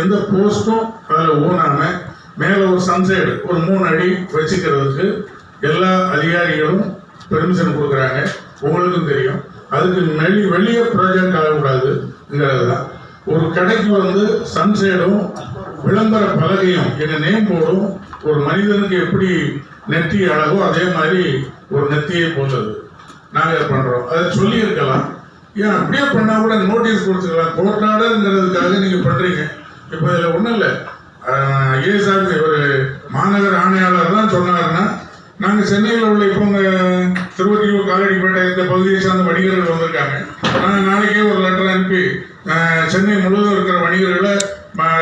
எந்த போஸ்ட்டும் அதில் ஊனாமல் மேலே ஒரு சன்சைடு ஒரு மூணு அடி வச்சுக்கிறதுக்கு எல்லா அதிகாரிகளும் பெர்மிஷன் கொடுக்குறாங்க. உங்களுக்கும் தெரியும். அதுக்கு வெளி வெளியே ப்ராஜெக்ட் ஆகக்கூடாதுங்கிறது தான். ஒரு கடைக்கு வந்து சன்சைடும் விளம்பர பலகையும் என்ன நேம் போடும் ஒரு மனிதனுக்கு எப்படி நெற்றி அழகோ அதே மாதிரி ஒரு நெத்தியை போன்றது. நாங்கள் பண்ணுறோம் அதை சொல்லியிருக்கலாம். ஏன் அப்படியே பண்ணால் கூட நோட்டீஸ் கொடுத்துக்கலாம். கோர்ட் நீங்கள் பண்ணுறீங்க இப்போ இதில் ஒன்றும் இல்லை. ஐஏஎஸ் ஒரு மாநகர ஆணையாளர் தான் சொன்னாருன்னா நாங்கள் சென்னையில் உள்ள இப்போ உங்கள் திருவத்தியூர் காலடிப்பேட்டை இந்த பகுதியை சார்ந்த வணிகர்கள் வந்திருக்காங்க. நாங்கள் நாளைக்கே ஒரு லெட்டர் அனுப்பி சென்னை முழுவதும் இருக்கிற வணிகர்களை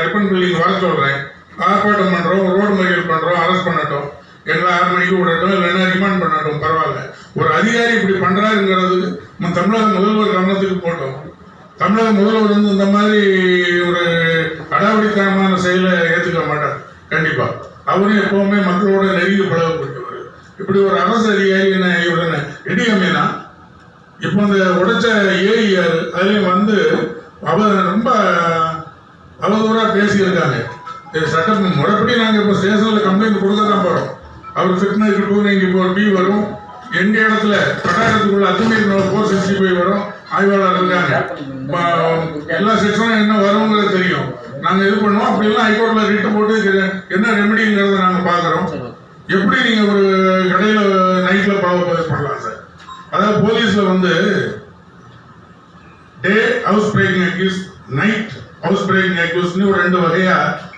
ரிப்பன் பில்டிங் வர சொல்கிறேன் ஆர்ப்பாட்டம் பண்ணுறோம் ரோடு மறியல் பண்ணுறோம் அரெஸ்ட் பண்ணட்டும். எங்களை ஆறு மணிக்கு விடட்டும் இல்லைன்னா ரிமாண்ட் பண்ணட்டும் பரவாயில்ல. ஒரு அதிகாரி இப்படி பண்ணுறாருங்கிறது நம்ம தமிழக முதல்வர் கவனத்துக்கு போட்டோம். தமிழக முதல்வர் வந்து இந்த மாதிரி ஒரு அடாவடித்தனமான செயலை ஏற்றுக்க மாட்டார். கண்டிப்பா. அவரும் எப்பவுமே மக்களோட நெருங்கி பழகக்கூடியவர். இப்படி ஒரு அரசு அதிகாரி என்ன இவர் என்ன இடியமேனா இப்போ இந்த உடைச்ச ஏஇஆர் அதுலயும் வந்து அவர் ரொம்ப அவதூறா பேசியிருக்காங்க. சட்டம் முறைப்படி நாங்கள் இப்போ ஸ்டேஷனில் கம்ப்ளைண்ட் கொடுக்க தான் போகிறோம் அவர் ஃபிட்னஸ் இருக்கும் நீங்கள் இப்போ ஒரு பி வரும். எங்க இடத்துல கட்டாயத்துக்குள்ள அத்துமீறி ஃபோர் சிக்ஸ்டி ஃபைவ் வரும். ஆய்வாளர் இருக்காங்க. எல்லா செக்ஷனும் என்ன வருங்கிறது தெரியும். நாங்க இது பண்ணுவோம் அப்படிலாம் ஹைகோர்ட்ல ரிட்டு போட்டு என்ன ரெமெடிங்கிறத நாங்க பாக்குறோம் எப்படி நீங்க ஒரு கடையில நைட்ல பாவ பண்ணலாம் சார் அதாவது போலீஸ்ல வந்து day house breaking accused night house breaking அக்யூஸ்னு ஒரு ரெண்டு வகையா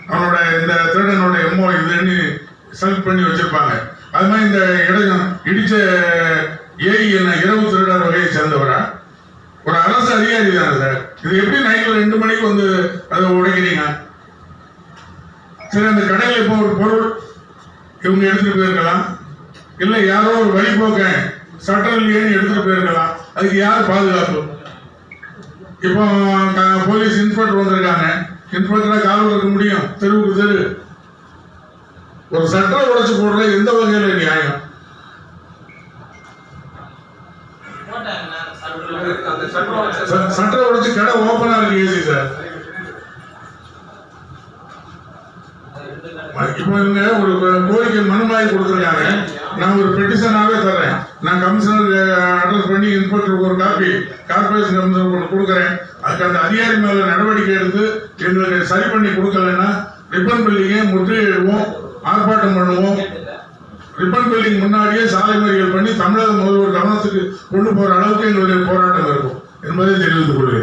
அவனோட இந்த திருடனோட எம்மோ இதுன்னு செலக்ட் பண்ணி வச்சிருப்பாங்க. அது மாதிரி இந்த இடம் இடிச்ச ஏஐ என்ன இரவு திருடர் வகையை சேர்ந்தவரா ஒரு அரசு அதிகாரி தானே சார் இது எப்படி நைட்ல ரெண்டு மணிக்கு வந்து அதை உடைக்கிறீங்க. சரி அந்த கடையில் இப்போ ஒரு பொருள் இவங்க எடுத்துட்டு போயிருக்கலாம். இல்ல யாரோ ஒரு வழிபோக்கன் சட்டம் இல்லையேன்னு எடுத்துட்டு போயிருக்கலாம். அதுக்கு யார் பாதுகாப்பு? இப்போ போலீஸ் இன்ஸ்பெக்டர் வந்திருக்காங்க. இன்ஸ்பெக்டரா காவல் இருக்க முடியும். தெருவுக்கு தெரு. ஒரு சட்டம் உடைச்சு போடுற எந்த வகையில நியாயம்? சட்டம் உடைச்சு கடை ஓபனா இருக்கு ஏசி சார். இப்போ இவங்க ஒரு கோரிக்கை மனுமாய் கொடுத்துருக்காங்க நான். ஒரு பெட்டிஷனாவே தர்றேன். நான் கமிஷனர் அட்ரஸ் பண்ணி இன்ஸ்பெக்டருக்கு ஒரு காப்பி கார்பரேஷன் கமிஷனர் ஒன்று கொடுக்குறேன். அதுக்கு அந்த அதிகாரி மேலே நடவடிக்கை எடுத்து எங்களுக்கு சரி பண்ணி கொடுக்கலன்னா ரிப்பன் பில்டிங்கை முற்றுகையிடுவோம் ஆர்ப்பாட்டம் பண்ணுவோம். ரிப்பன் பில்டிங் முன்னாடியே சாலை மறியல் பண்ணி தமிழக முதல்வர் கவனத்துக்கு கொண்டு போகிற அளவுக்கு எங்களுடைய போராட்டம் இருக்கும். என்பதை தெரிவித்துக் கொள்கிறேன்.